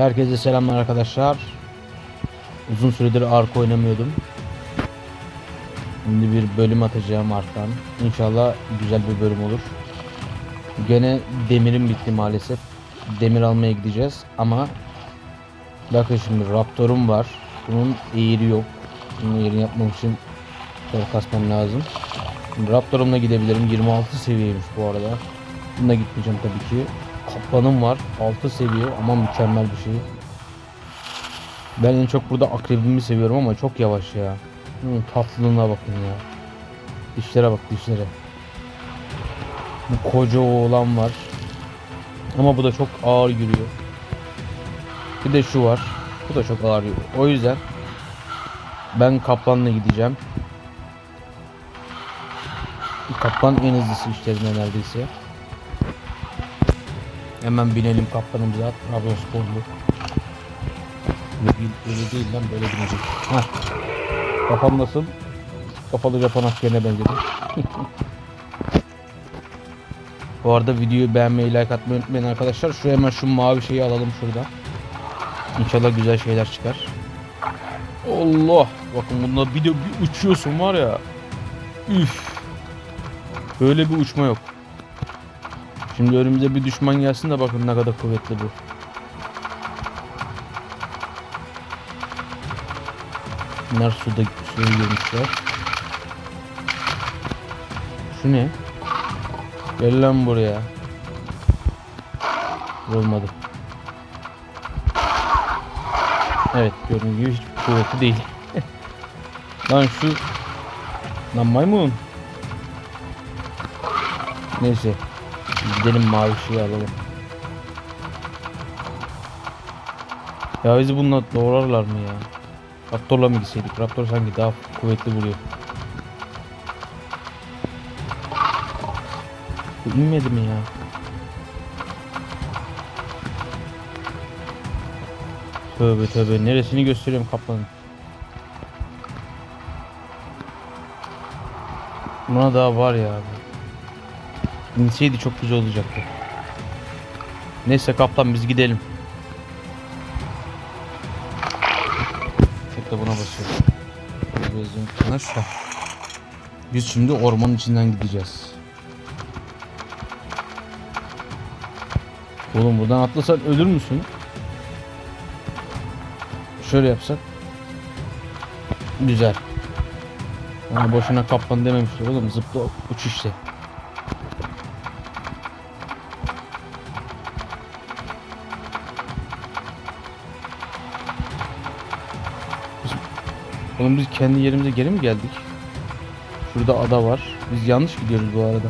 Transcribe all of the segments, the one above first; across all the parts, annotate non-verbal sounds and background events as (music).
Herkese selamlar arkadaşlar. Uzun süredir ark oynamıyordum. Şimdi bir bölüm atacağım arktan. İnşallah güzel bir bölüm olur. Gene demirim bitti maalesef. Demir almaya gideceğiz ama bakın şimdi Raptor'um var. Bunun eğri yok. Bunun eğrini yapmam için şöyle kasmam lazım. Şimdi Raptor'umla gidebilirim. 26 seviyeymiş bu arada. Bununla gitmeyeceğim tabii ki. Kaplanım var. 6 seviye ama mükemmel bir şey. Ben en çok burada akrebimi seviyorum ama çok yavaş ya. Hı, tatlılığına bakın ya. Dişlere bak dişlere. Bu koca oğlan var. Ama bu da çok ağır yürüyor. Bir de şu var. Bu da çok ağır yürüyor. O yüzden ben kaplanla gideceğim. Kaplan en hızlısı işlerinde neredeyse. Hemen binelim kaptanımıza. Trabzonsporlu. Öyle değil, öyle değil lan böyle binecek. Heh. Kafam nasıl? Kapalı Japon askerine benzedi. (laughs) Bu arada videoyu beğenmeyi, like atmayı unutmayın arkadaşlar. Şu hemen şu mavi şeyi alalım şurada. İnşallah güzel şeyler çıkar. Allah! Bakın bunda bir de bir uçuyorsun var ya. Üf! Böyle bir uçma yok. Şimdi önümüze bir düşman gelsin de bakın ne kadar kuvvetli bu. Bunlar suda suya girmişler. Şu ne? Gel lan buraya. Olmadı. Evet gördüğünüz gibi hiç kuvvetli değil. (laughs) lan şu Lan maymun. Neyse. Gidelim mavi şeyi alalım. Ya bizi bununla doğrarlar mı ya? Raptor'la mı gitseydik? Raptor sanki daha kuvvetli vuruyor. Bu inmedi mi ya? Tövbe tövbe neresini gösteriyorum kaplanın. Buna daha var ya abi. İnseydi çok güzel olacaktı. Neyse kaptan biz gidelim. Tek buna basıyorum. Benzin kınar. Biz şimdi ormanın içinden gideceğiz. Oğlum buradan atlasan ölür müsün? Şöyle yapsak. Güzel. Ama boşuna kaplan dememişler oğlum zıpla uç işte. Oğlum biz kendi yerimize geri mi geldik? Şurada ada var. Biz yanlış gidiyoruz bu arada.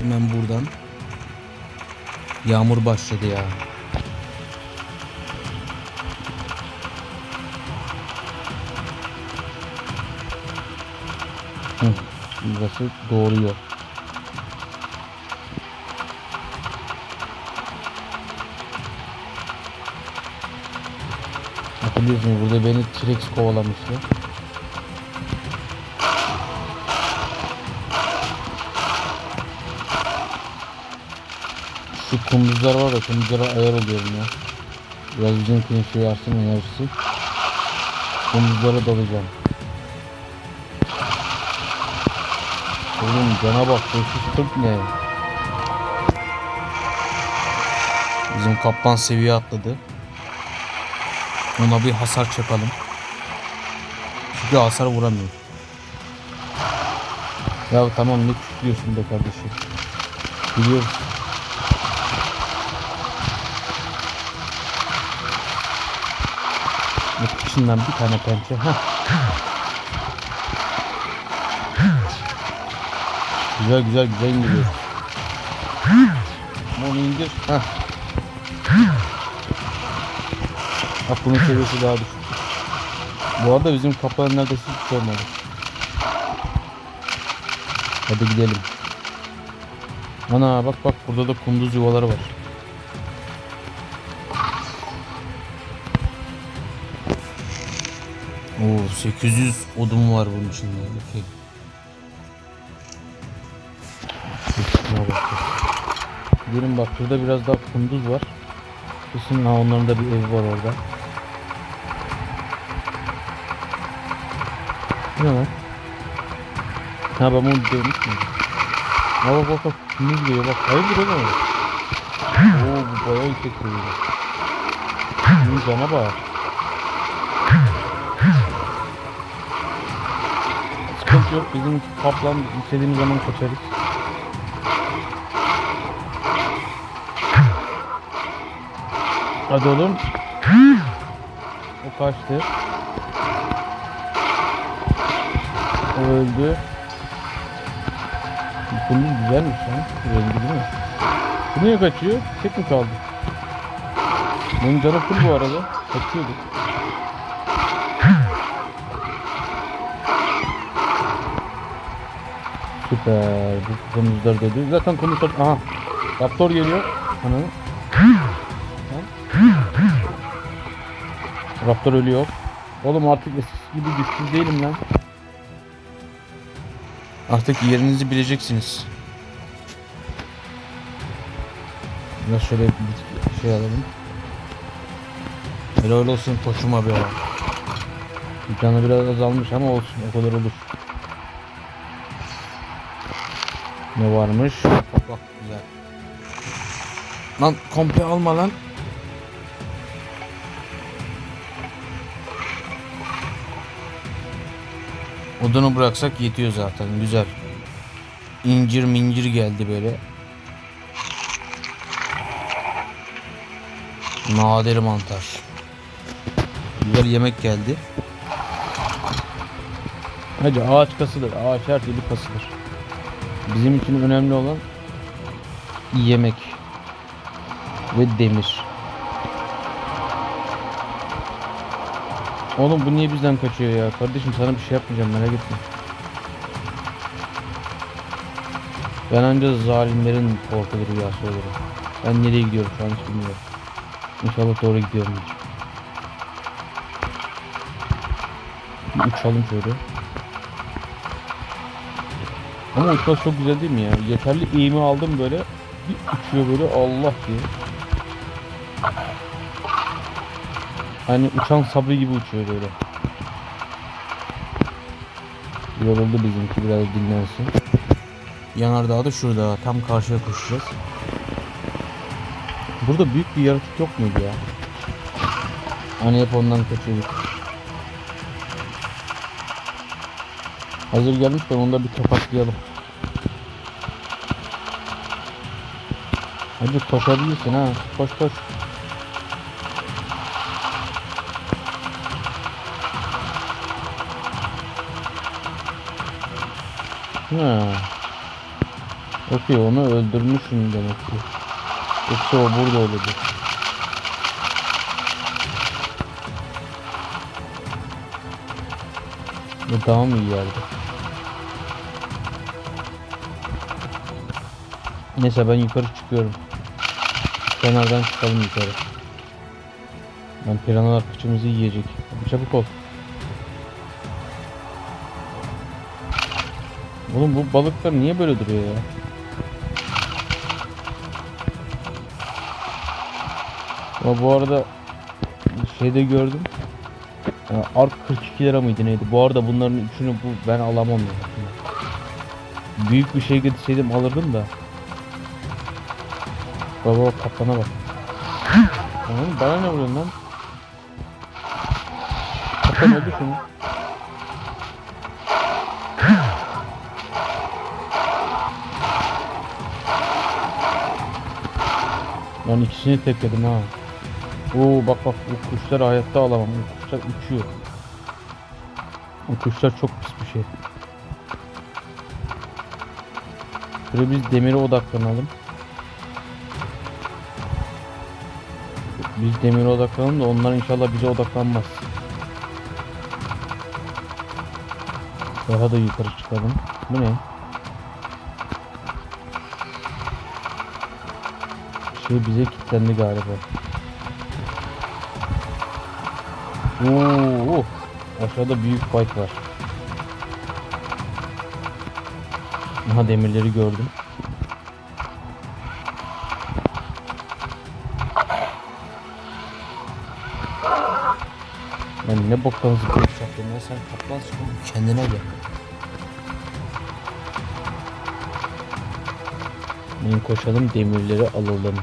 Hemen buradan. Yağmur başladı ya. Hı, burası doğru yol. Hatırlıyorsunuz burada beni T-Rex kovalamıştı. Şu kunduzlar var da kunduzlara ayar oluyorum ya. Biraz bizimkinin şey artsın enerjisi. Kunduzlara dalacağım. Oğlum cana bak 540 ne? Bizim kaplan seviye atladı. Ona bir hasar çakalım. Çünkü hasar vuramıyor. Ya tamam ne küçülüyorsun be kardeşim. Biliyoruz. Yok içinden bir tane pençe. Heh. Güzel güzel güzel indiriyor. Onu indir. Heh. Bak bunun seviyesi daha düşük. Bu arada bizim kaplan neredeyse hiç olmadı. Hadi gidelim. Ana bak bak burada da kunduz yuvaları var. Oo 800 odun var bunun içinde. Okey. Gidelim bak şurada biraz daha kunduz var. Kesin ha onların da bir evi var orada. Ne lan? Ha ben bunu görmüş müydüm? Ha bak bak bak kunduz geliyor bak. Hayırdır oğlum? Oo bu bayağı yüksek seviyede. Bunun cana bak. Sıkıntı yok bizim kaplan istediğimiz zaman kaçarız. Hadi oğlum. O kaçtı. Öldü. Bunun güzelmiş lan. Rengi değil mi? Bu niye kaçıyor? Tek mi kaldı? Benim canım full bu arada. Kaçıyordu. Süper. Bu konuşlar dedi. Zaten konuşlar... Aha. Raptor geliyor. Ana. Raptor ölüyor. Oğlum artık eskisi gibi güçsüz değilim lan. Artık yerinizi bileceksiniz. Biraz şöyle bir şey alalım. Helal olsun koşum abi ya. Canı biraz azalmış ama olsun o kadar olur. Ne varmış? Bak güzel. Lan komple alma lan. Odunu bıraksak yetiyor zaten güzel. İncir mincir geldi böyle. Nadir mantar. Güzel yemek geldi. Hacı ağaç kasılır. Ağaç her türlü kasılır. Bizim için önemli olan yemek ve demir. Oğlum bu niye bizden kaçıyor ya? Kardeşim sana bir şey yapmayacağım merak etme. Ben ancak zalimlerin korkulu rüyası olurum. Ben nereye gidiyorum şu an hiç bilmiyorum. İnşallah doğru gidiyorum. Bir uçalım şöyle. Ama uçmak çok güzel değil mi ya? Yeterli eğimi aldım böyle. Bir uçuyor böyle Allah diye. Hani uçan sabri gibi uçuyor böyle. Yoruldu bizimki biraz dinlensin. Yanardağ da şurada. Tam karşıya koşacağız. Burada büyük bir yaratık yok muydu ya? Hani hep ondan kaçıyorduk. Hazır gelmişken onu da bir tokatlayalım. Hadi koşabilirsin ha. Koş koş. Ha. Okey onu öldürmüşsün demek ki. Yoksa o burada olacak. Bu daha mı iyi yerde? Neyse ben yukarı çıkıyorum. Kenardan çıkalım yukarı. Ben piranalar kıçımızı yiyecek. Hadi çabuk ol. Oğlum bu balıklar niye böyle duruyor ya? Ama bu arada şeyde gördüm. Ark 42 lira mıydı neydi? Bu arada bunların üçünü bu ben alamam ya. Büyük bir şey getirseydim alırdım da. Baba kaplana bak. Oğlum bana ne vuruyorsun lan? Kaplan öldü şunu. Lan ikisini tekledim ha. Oo bak bak bu kuşları hayatta alamam. Bu kuşlar uçuyor. O kuşlar çok pis bir şey. Şöyle biz demire odaklanalım. Biz demire odaklanalım da onlar inşallah bize odaklanmaz. Daha da yukarı çıkalım. Bu ne? Ve bize kilitlendi galiba. Oo, oh. aşağıda büyük fight var. Aha demirleri gördüm. Yani ne boktan zıplayacak ya sen kaplan sıkın kendine gel. Benim koşalım demirleri alalım.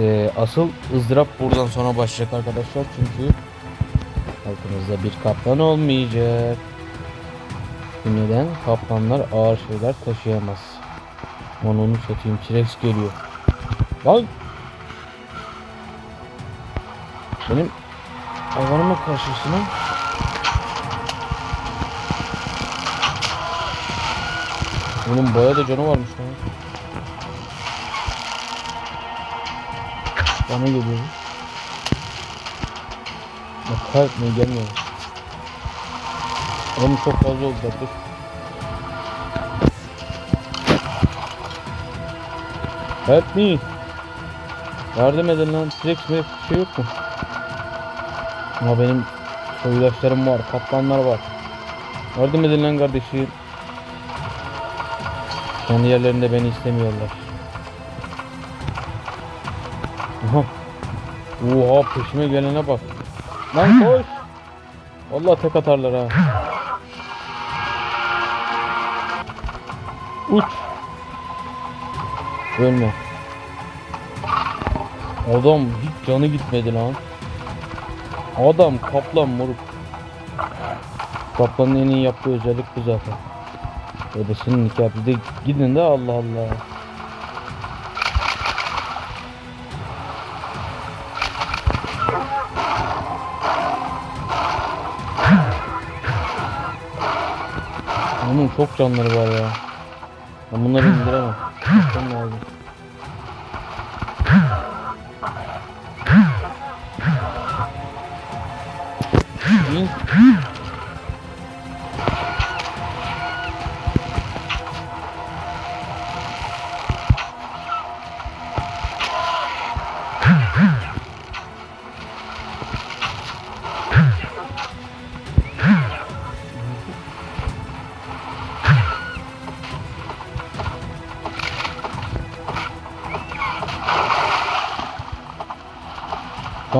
İşte asıl ızdırap buradan sonra başlayacak arkadaşlar çünkü altımızda bir kaplan olmayacak. Neden? Kaplanlar ağır şeyler taşıyamaz. Onu onu satayım. T-Rex geliyor. Lan! Benim hayvanıma karşısına Bunun bayağı da canı varmış lan. Bana geliyor. Bak kalkmıyor gelmiyor. Oğlum çok fazla oldu dur. Help me. Yardım edin lan. Mi? Bir şey yok mu? Ama benim soydaşlarım var. Kaplanlar var. Yardım edin lan kardeşim. Kendi yerlerinde beni istemiyorlar. Oha peşime gelene bak. Lan koş. Vallahi tek atarlar ha. Uç. Ölme. Adam hiç canı gitmedi lan. Adam kaplan moruk. Kaplanın en iyi yaptığı özellik bu zaten. Ödesinin nikahı bir de gidin de Allah Allah. Onun çok canları var ya. Ben bunları indiremem. Çok lazım. İn.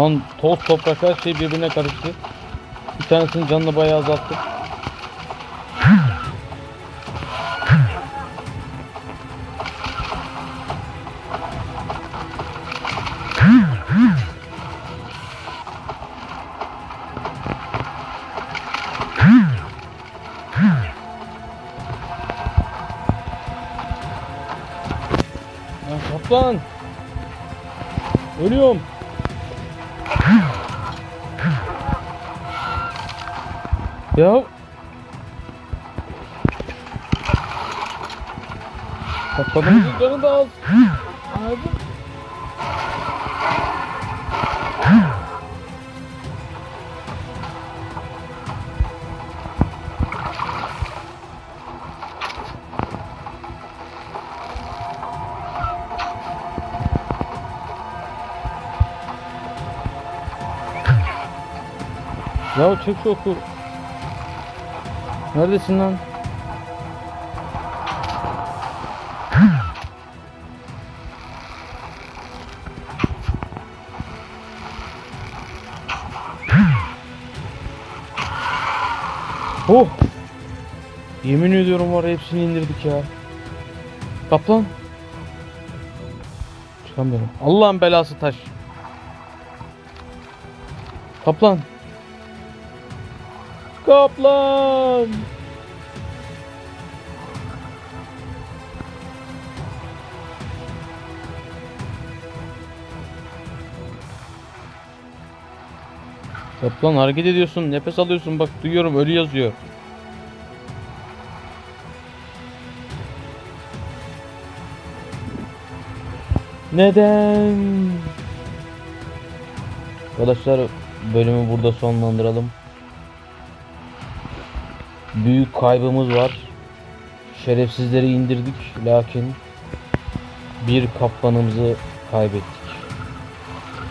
Şu an toz toprak her şey birbirine karıştı. Bir tanesinin canını bayağı azalttı. Kaplan. Ölüyorum. Ya. Kaplanımızın canı da az. Abi. Ya çek şu oku. Neredesin lan? Oh! Yemin ediyorum var hepsini indirdik ya. Kaplan. Çıkamıyorum. Allah'ın belası taş. Kaplan. Kaplan. Kaplan hareket ediyorsun, nefes alıyorsun. Bak duyuyorum ölü yazıyor. Neden? Arkadaşlar bölümü burada sonlandıralım. Büyük kaybımız var. Şerefsizleri indirdik lakin bir kaplanımızı kaybettik.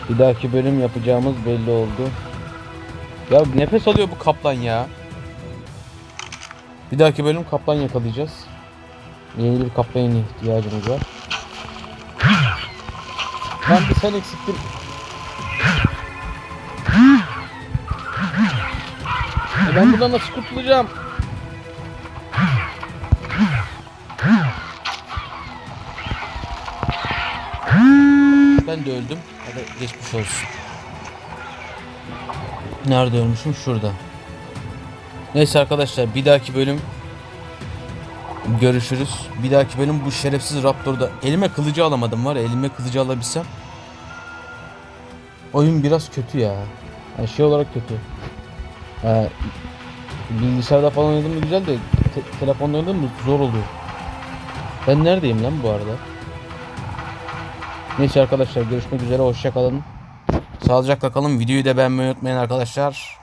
Bir dahaki bölüm yapacağımız belli oldu. Ya nefes alıyor bu kaplan ya. Bir dahaki bölüm kaplan yakalayacağız. Yeni bir kaplana ihtiyacımız var. Lan bir sen eksiktin. E ben buradan nasıl kurtulacağım? Ben de öldüm. Hadi geçmiş olsun. Nerede ölmüşüm? Şurada. Neyse arkadaşlar bir dahaki bölüm görüşürüz. Bir dahaki bölüm bu şerefsiz Raptor'da elime kılıcı alamadım var ya elime kılıcı alabilsem. Oyun biraz kötü ya. Yani şey olarak kötü. Ee, bilgisayarda falan oynadım mı güzel de te- telefonda oynadım mı zor oluyor. Ben neredeyim lan bu arada? Neyse arkadaşlar görüşmek üzere hoşça kalın. Sağlıcakla kalın. Videoyu da beğenmeyi unutmayın arkadaşlar.